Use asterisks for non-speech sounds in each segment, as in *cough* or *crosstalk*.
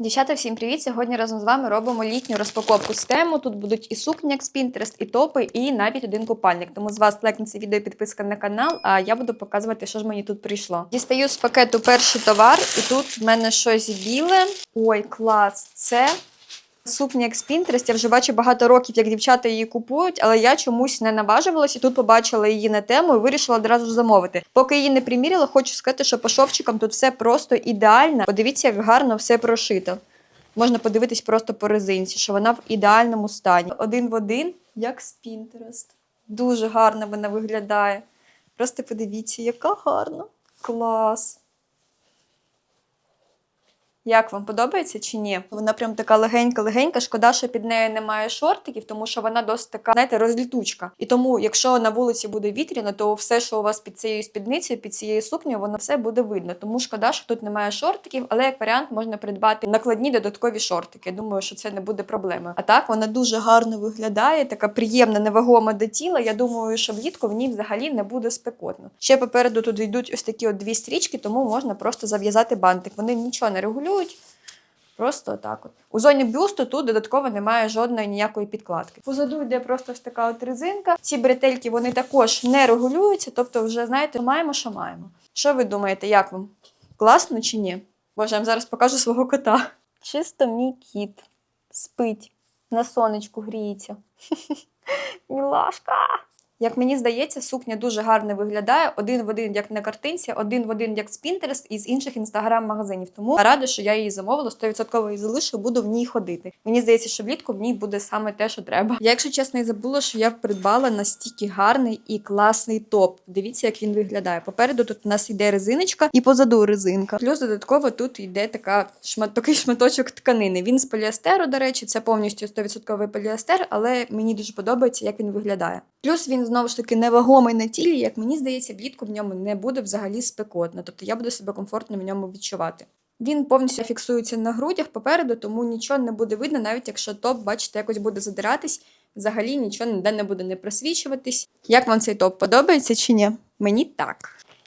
Дівчата, всім привіт! Сьогодні разом з вами робимо літню розпаковку з тему. Тут будуть і сукні, як з Pinterest, і топи, і навіть один купальник. Тому з вас це відео підписка на канал, а я буду показувати, що ж мені тут прийшло. Дістаю з пакету перший товар, і тут в мене щось біле. Ой, клас! Це сукня як з Pinterest. Я вже бачу багато років, як дівчата її купують, але я чомусь не наважувалася. і Тут побачила її на тему і вирішила одразу замовити. Поки її не приміряла, хочу сказати, що по шовчикам тут все просто ідеально. Подивіться, як гарно все прошито. Можна подивитись просто по резинці, що вона в ідеальному стані. Один в один, як з Pinterest. Дуже гарно вона виглядає. Просто подивіться, яка гарна. Клас. Як вам подобається чи ні? Вона прям така легенька-легенька. Шкода, що під нею немає шортиків, тому що вона досить така, знаєте, розлітучка. І тому, якщо на вулиці буде вітряно, то все, що у вас під цією спідницею, під цією сукнею, воно все буде видно. Тому шкода, що тут немає шортиків, але як варіант можна придбати накладні додаткові шортики. Думаю, що це не буде проблемою. А так вона дуже гарно виглядає, така приємна, невагома до тіла. Я думаю, що влітку в ній взагалі не буде спекотно. Ще попереду тут йдуть ось такі от дві стрічки, тому можна просто зав'язати бантик. Вони нічого не регулюють. Просто так от. У зоні бюсту тут додатково немає жодної ніякої підкладки. Позаду йде просто ось така от резинка. Ці бретельки вони також не регулюються, тобто, вже знаєте, маємо, що маємо. Що ви думаєте, як вам? Класно чи ні? Боже, я вам зараз покажу свого кота. Чисто мій кіт спить, на сонечку гріється. *laughs* Мілашка! Як мені здається, сукня дуже гарно виглядає один в один, як на картинці, один в один, як з Pinterest і з інших інстаграм-магазинів. Тому рада, що я її замовила, 100% її залишу, буду в ній ходити. Мені здається, що влітку в ній буде саме те, що треба. Я, якщо чесно, і забула, що я придбала настільки гарний і класний топ. Дивіться, як він виглядає. Попереду тут у нас йде резиночка і позаду резинка. Плюс додатково тут йде така шмат, такий шматочок тканини. Він з поліестеру, до речі, це повністю 100% поліестер, але мені дуже подобається, як він виглядає. Плюс він знову ж таки невагомий на тілі, як мені здається, влітку в ньому не буде взагалі спекотно. Тобто я буду себе комфортно в ньому відчувати. Він повністю фіксується на грудях попереду, тому нічого не буде видно, навіть якщо топ, бачите, якось буде задиратись, взагалі нічого ніде не буде не просвічуватись. Як вам цей топ подобається чи ні? Мені так.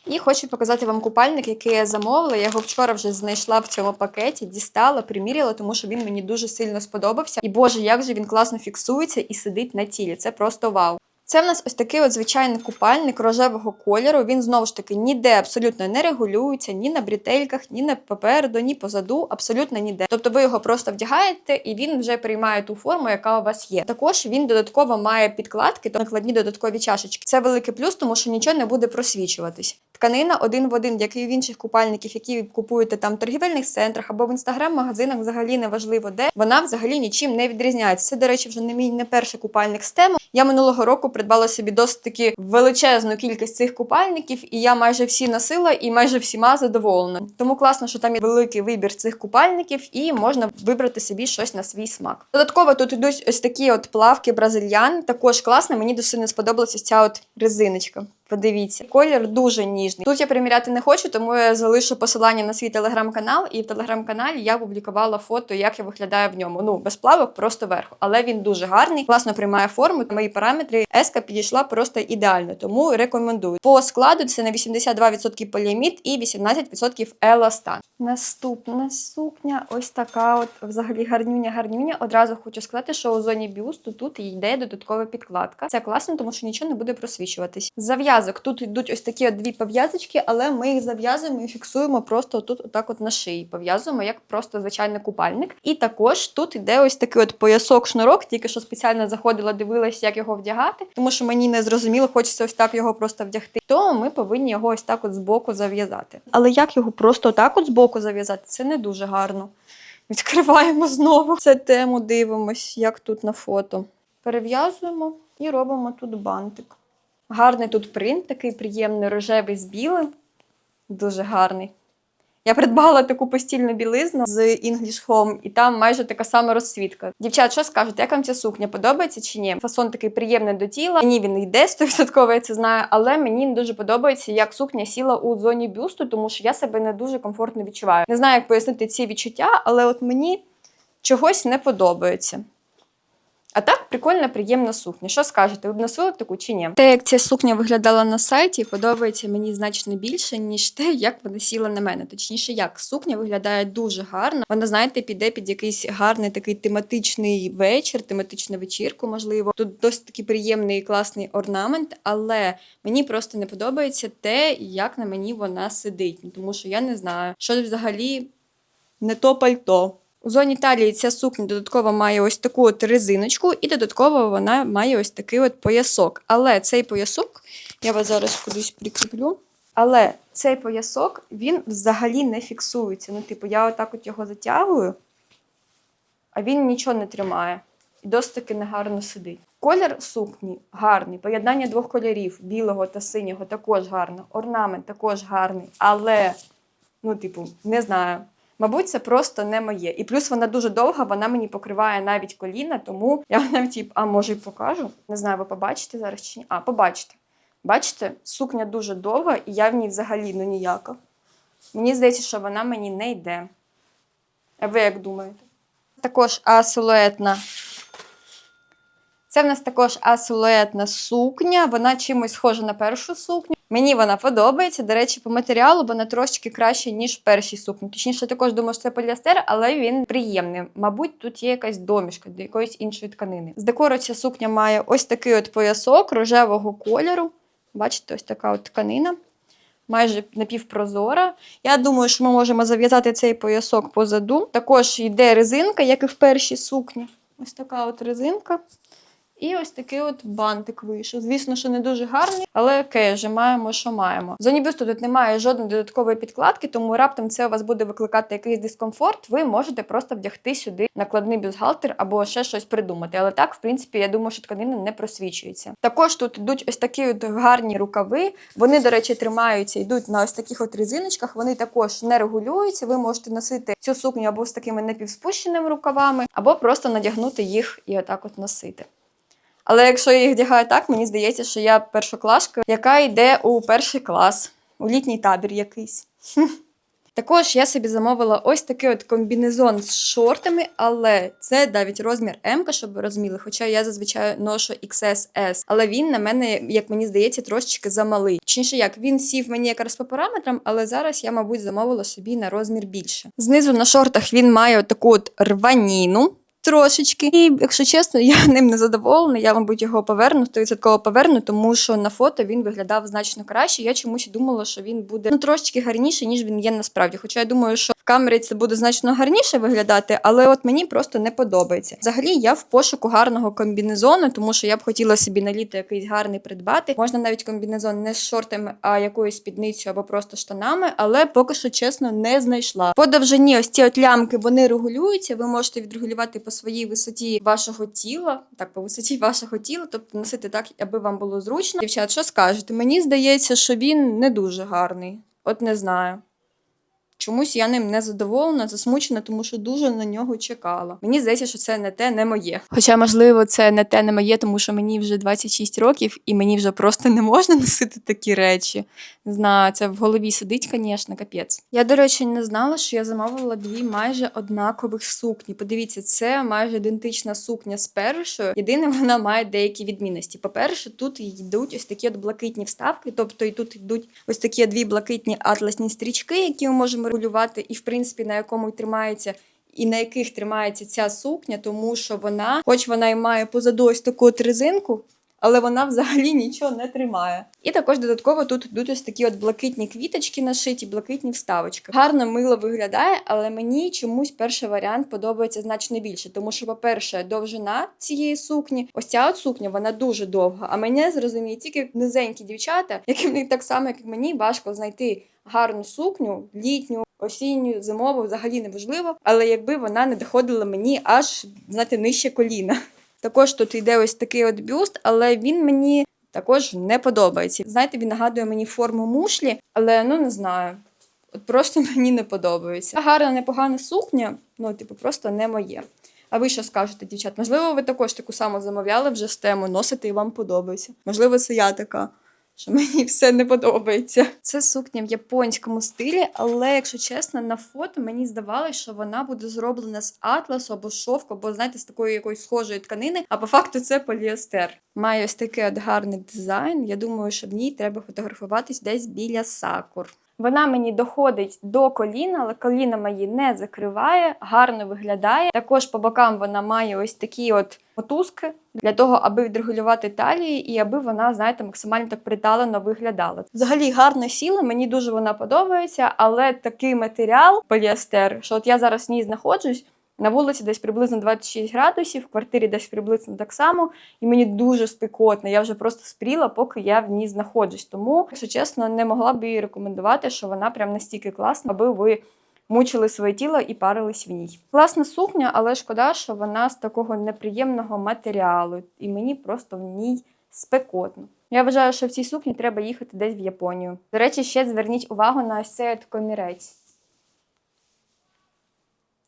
І хочу показати вам купальник, який я замовила. Я його вчора вже знайшла в цьому пакеті, дістала, приміряла, тому що він мені дуже сильно сподобався. І боже, як же він класно фіксується і сидить на тілі. Це просто вау. Це в нас ось такий от звичайний купальник рожевого кольору. Він знову ж таки ніде абсолютно не регулюється, ні на брітельках, ні на попереду, ні позаду, абсолютно ніде. Тобто ви його просто вдягаєте, і він вже приймає ту форму, яка у вас є. Також він додатково має підкладки, то накладні додаткові чашечки. Це великий плюс, тому що нічого не буде просвічуватись. Тканина один в один, як і в інших купальників, які ви купуєте там в торгівельних центрах або в інстаграм-магазинах, взагалі не важливо де. Вона взагалі нічим не відрізняється. Це, до речі, вже не мій не перший купальник з тему. Я минулого року придбала собі досить таки величезну кількість цих купальників, і я майже всі носила і майже всіма задоволена. Тому класно, що там є великий вибір цих купальників, і можна вибрати собі щось на свій смак. Додатково тут йдуть ось такі от плавки бразильян. Також класно. Мені дуже сильно сподобалася ця от резиночка. Подивіться, колір дуже ніжний. Тут я приміряти не хочу, тому я залишу посилання на свій телеграм-канал, і в телеграм-каналі я публікувала фото, як я виглядаю в ньому. Ну, без плавок, просто верху. Але він дуже гарний, класно приймає форму. Мої параметри еска підійшла просто ідеально, тому рекомендую. По складу це на 82% поліамід і 18% еластан. Наступна сукня, ось така, от взагалі гарнюня-гарнюня. Одразу хочу сказати, що у зоні бюсту тут йде додаткова підкладка. Це класно, тому що нічого не буде просвічуватись. Зав'язок тут йдуть ось такі дві пов'язочки, але ми їх зав'язуємо і фіксуємо просто тут, отак, от на шиї. Пов'язуємо як просто звичайний купальник. І також тут йде ось такий от поясок-шнурок, тільки що спеціально заходила, дивилася, як його вдягати, тому що мені не зрозуміло, хочеться ось так його просто вдягти. То ми повинні його ось так от збоку зав'язати. Але як його просто так от збоку зав'язати, це не дуже гарно. Відкриваємо знову це тему, дивимось, як тут на фото. Перев'язуємо і робимо тут бантик. Гарний тут принт, такий приємний рожевий з білим. Дуже гарний. Я придбала таку постільну білизну з English Home, і там майже така сама розсвітка. Дівчат, що скажете, як вам ця сукня подобається чи ні? Фасон такий приємний до тіла. Мені він йде 100%, я це знаю, але мені дуже подобається, як сукня сіла у зоні бюсту, тому що я себе не дуже комфортно відчуваю. Не знаю, як пояснити ці відчуття, але от мені чогось не подобається. А так прикольна, приємна сукня. Що скажете? Ви б носили таку чи ні? Те, як ця сукня виглядала на сайті, подобається мені значно більше, ніж те, як вона сіла на мене. Точніше, як сукня виглядає дуже гарно. Вона, знаєте, піде під якийсь гарний такий тематичний вечір, тематичну вечірку, можливо. Тут досить такий приємний і класний орнамент, але мені просто не подобається те, як на мені вона сидить. Тому що я не знаю, що взагалі не то пальто. У зоні талії ця сукня додатково має ось таку от резиночку, і додатково вона має ось такий от поясок. Але цей поясок, я вас зараз кудись прикріплю. Але цей поясок він взагалі не фіксується. Ну, типу, я отак от його затягую, а він нічого не тримає. І досить таки негарно сидить. Колір сукні гарний, поєднання двох кольорів білого та синього також гарно, орнамент також гарний, але, ну, типу, не знаю. Мабуть, це просто не моє. І плюс вона дуже довга, вона мені покриває навіть коліна, тому я навіть, її, а може, і покажу. Не знаю, ви побачите зараз чи ні. А, побачите. Бачите, сукня дуже довга, і я в ній взагалі ну ніяка. Мені здається, що вона мені не йде. А ви як думаєте? Також асилуетна. Це в нас також асилуетна сукня. Вона чимось схожа на першу сукню. Мені вона подобається. До речі, по матеріалу вона трошки краще, ніж в першій сукні. Точніше, також думаю, що це поліестер, але він приємний. Мабуть, тут є якась домішка до якоїсь іншої тканини. З декору ця сукня має ось такий от поясок рожевого кольору. Бачите, ось така от тканина. Майже напівпрозора. Я думаю, що ми можемо зав'язати цей поясок позаду. Також йде резинка, як і в першій сукні. Ось така от резинка. І ось такий от бантик вийшов. Звісно, що не дуже гарний, але окей, вже маємо, що маємо. В зоні тут немає жодної додаткової підкладки, тому раптом це у вас буде викликати якийсь дискомфорт. Ви можете просто вдягти сюди накладний бюстгальтер або ще щось придумати. Але так, в принципі, я думаю, що тканина не просвічується. Також тут йдуть ось такі от гарні рукави. Вони, до речі, тримаються, йдуть на ось таких от резиночках. Вони також не регулюються. Ви можете носити цю сукню або з такими напівспущеними рукавами, або просто надягнути їх і отак от носити. Але якщо я їх вдягаю так, мені здається, що я першоклашка, яка йде у перший клас, у літній табір якийсь. *laughs* Також я собі замовила ось такий от комбінезон з шортами, але це навіть розмір М, щоб ви розуміли, хоча я зазвичай ношу XSS. Але він на мене, як мені здається, трошечки замалий. Точніше, як він сів мені якраз по параметрам, але зараз я, мабуть, замовила собі на розмір більше. Знизу на шортах він має таку от рваніну. Трошечки, і якщо чесно, я *laughs* ним не задоволена. Я, мабуть, його поверну, 100% поверну, тому що на фото він виглядав значно краще. Я чомусь думала, що він буде ну трошечки гарніше, ніж він є насправді. Хоча я думаю, що в камері це буде значно гарніше виглядати, але от мені просто не подобається. Взагалі, я в пошуку гарного комбінезону, тому що я б хотіла собі на літо якийсь гарний придбати. Можна навіть комбінезон не з шортами, а якоюсь спідницею або просто штанами, але поки що чесно не знайшла. По довжині ось ці от лямки вони регулюються. Ви можете відрегулювати по своїй висоті вашого тіла, так по висоті *laughs* вашого тіла, тобто носити так, аби вам було зручно. Дівчат, що скажете? Мені здається, що він не дуже гарний. От не знаю. Чомусь я ним не задоволена, засмучена, тому що дуже на нього чекала. Мені здається, що це не те, не моє. Хоча, можливо, це не те, не моє, тому що мені вже 26 років, і мені вже просто не можна *laughs* носити такі речі. Не знаю, це в голові сидить, звісно, капець. Я, до речі, не знала, що я замовила дві майже однакових сукні. Подивіться, це майже ідентична сукня з першою. Єдине, *laughs* вона має деякі відмінності. По-перше, тут йдуть ось такі от блакитні вставки, тобто і тут йдуть ось такі дві блакитні атласні стрічки, які ми можемо регулювати, і в принципі на якому тримається. І на яких тримається ця сукня, тому що вона, хоч вона і має позаду ось таку от резинку, але вона взагалі нічого не тримає. І також додатково тут йдуть ось такі от блакитні квіточки нашиті, блакитні вставочки. Гарно мило виглядає, але мені чомусь перший варіант подобається значно більше, тому що, по-перше, довжина цієї сукні, ось ця от сукня, вона дуже довга. А мене зрозуміє тільки низенькі дівчата, яким так само, як мені, важко знайти гарну сукню, літню. Осінню, зимову, взагалі неважливо, але якби вона не доходила мені аж знаєте, нижче коліна. Також тут йде ось такий от бюст, але він мені також не подобається. Знаєте, він нагадує мені форму мушлі, але ну не знаю. От просто *laughs* мені не подобається. Гарна, непогана сукня, ну, типу, просто не моє. А ви що скажете, дівчат? Можливо, ви також таку саму замовляли вже з тему, носите і вам подобається. Можливо, це я така. Що мені все не подобається. Це сукня в японському стилі, але якщо чесно, на фото мені здавалося, що вона буде зроблена з атласу або шовку, або знаєте, з такої якоїсь схожої тканини. А по факту це поліестер. Має ось такий от гарний дизайн. Я думаю, що в ній треба фотографуватись десь біля сакур. Вона мені доходить до коліна, але коліна мої не закриває, гарно виглядає. Також по бокам вона має ось такі от мотузки для того, аби відрегулювати талії і аби вона, знаєте, максимально так приталено виглядала. Взагалі гарно сіла, мені дуже вона подобається, але такий матеріал поліестер, що от я зараз в ній знаходжусь. На вулиці десь приблизно 26 градусів, в квартирі десь приблизно так само, і мені дуже спекотно. Я вже просто спріла, поки я в ній знаходжусь. Тому, якщо чесно, не могла б її рекомендувати, що вона прям настільки класна, аби ви мучили своє тіло і парились в ній. Класна сукня, але шкода, що вона з такого неприємного матеріалу, і мені просто в ній спекотно. Я вважаю, що в цій сукні треба їхати десь в Японію. До речі, ще зверніть увагу на ось комірець.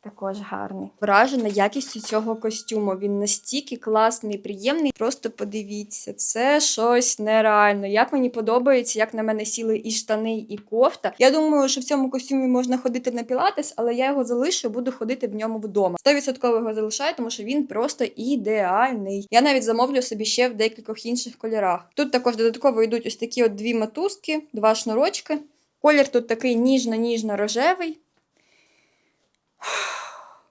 Також гарний. Вражена якістю цього костюму. Він настільки класний, приємний. Просто подивіться, це щось нереально. Як мені подобається, як на мене сіли і штани, і кофта. Я думаю, що в цьому костюмі можна ходити на пілатес, але я його залишу, буду ходити в ньому вдома. 100% його залишаю, тому що він просто ідеальний. Я навіть замовлю собі ще в декількох інших кольорах. Тут також додатково йдуть ось такі от дві мотузки, два шнурочки. Колір тут такий ніжно-ніжно-рожевий.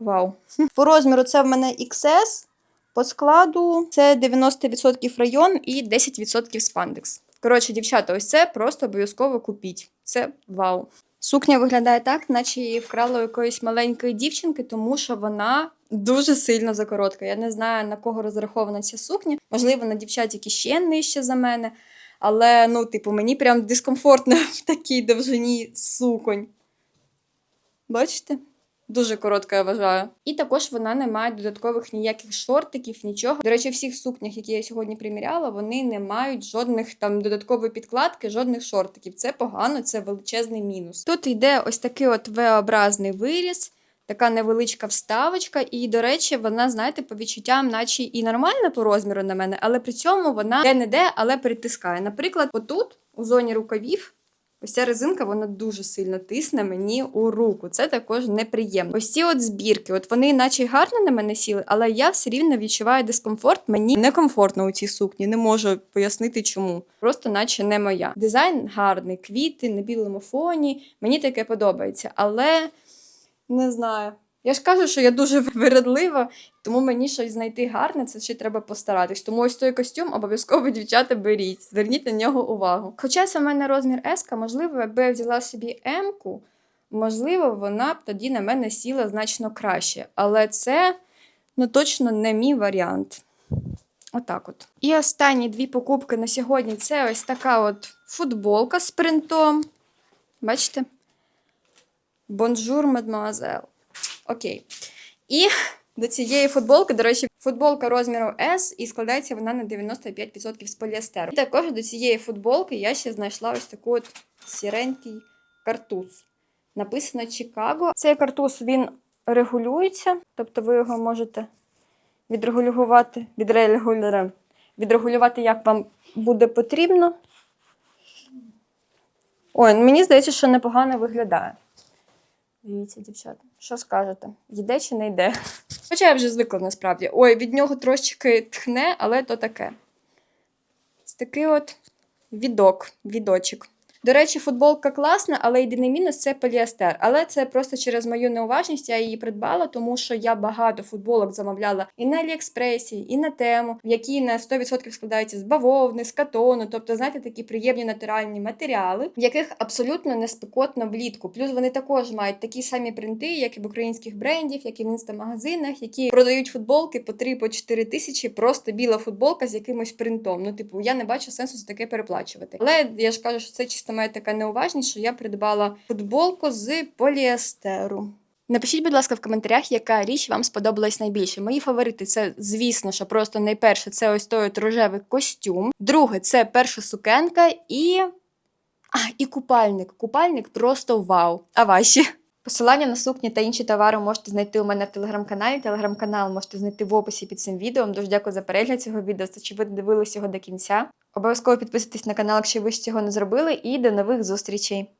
Вау. По розміру це в мене XS. По складу це 90% район і 10% спандекс. Коротше, дівчата, ось це просто обов'язково купіть. Це вау. Сукня виглядає так, наче її вкрала якоїсь маленької дівчинки, тому що вона дуже сильно закоротка. Я не знаю, на кого розрахована ця сукня. Можливо, на дівчат, які ще нижче за мене. Але, ну, типу, мені прям дискомфортно *laughs* в такій довжині суконь. Бачите? Дуже коротка, я вважаю. І також вона не має додаткових ніяких шортиків, нічого. До речі, всіх сукнях, які я сьогодні приміряла, вони не мають жодних там додаткової підкладки, жодних шортиків. Це погано, це величезний мінус. Тут йде ось такий от V-образний виріз. Така невеличка вставочка, і, до речі, вона, знаєте, по відчуттям, наче і нормальна по розміру на мене, але при цьому вона де-не-де, але притискає. Наприклад, отут, у зоні рукавів, Ось ця резинка вона дуже сильно тисне мені у руку. Це також неприємно. Ось ці от збірки, от вони наче гарно на мене сіли, але я все рівно відчуваю дискомфорт. Мені некомфортно у цій сукні. Не можу пояснити чому. Просто наче не моя. Дизайн гарний, квіти на білому фоні. Мені таке подобається, але не знаю. Я ж кажу, що я дуже *laughs* виродлива, тому мені щось знайти гарне, це ще треба постаратись. Тому ось той костюм обов'язково дівчата беріть, зверніть на нього увагу. Хоча це в мене розмір S, можливо, якби я взяла собі М-ку, можливо, вона б тоді на мене сіла значно краще. Але це ну, точно не мій варіант. Отак от. І останні дві покупки на сьогодні це ось така от футболка з принтом. Бачите? Бонжур, мадемуазел. Окей. І до цієї футболки, до речі, футболка розміру S і складається вона на 95% з поліестеру. І також до цієї футболки я ще знайшла ось таку от сіренький картуз. Написано Чикаго. Цей картуз він регулюється, тобто ви його можете відрегулювати, відрегулювати, відрегулювати як вам буде потрібно. Ой, мені здається, що непогано виглядає. Дивіться, дівчата, що скажете? Йде чи не йде? Хоча я вже звикла насправді. Ой, від нього трошечки тхне, але то таке. Ось такий от відок, відочок. До речі, футболка класна, але єдиний мінус це поліестер. Але це просто через мою неуважність я її придбала, тому що я багато футболок замовляла і на Аліекспресі, і на тему, які на 100% складаються з бавовни, з катону, тобто, знаєте, такі приємні натуральні матеріали, в яких абсолютно не спекотно влітку. Плюс вони також мають такі самі принти, як і в українських брендів, як і в інстамагазинах, які продають футболки по 3-4 тисячі, просто біла футболка з якимось принтом. Ну, типу, я не бачу сенсу за таке переплачувати. Але я ж кажу, що це чисто моя така неуважність, що я придбала футболку з поліестеру. Напишіть, будь ласка, в коментарях, яка річ вам сподобалась найбільше. Мої фаворити це, звісно, що просто найперше це ось той от рожевий костюм. Друге, це перша сукенка і. А, і купальник. Купальник просто вау. А ваші? Посилання на сукні та інші товари можете знайти у мене в телеграм-каналі. Телеграм-канал можете знайти в описі під цим відео. Дуже дякую за перегляд цього відео. Чи ви дивились його до кінця. Обов'язково підписуйтесь на канал, якщо ви ж цього не зробили, і до нових зустрічей!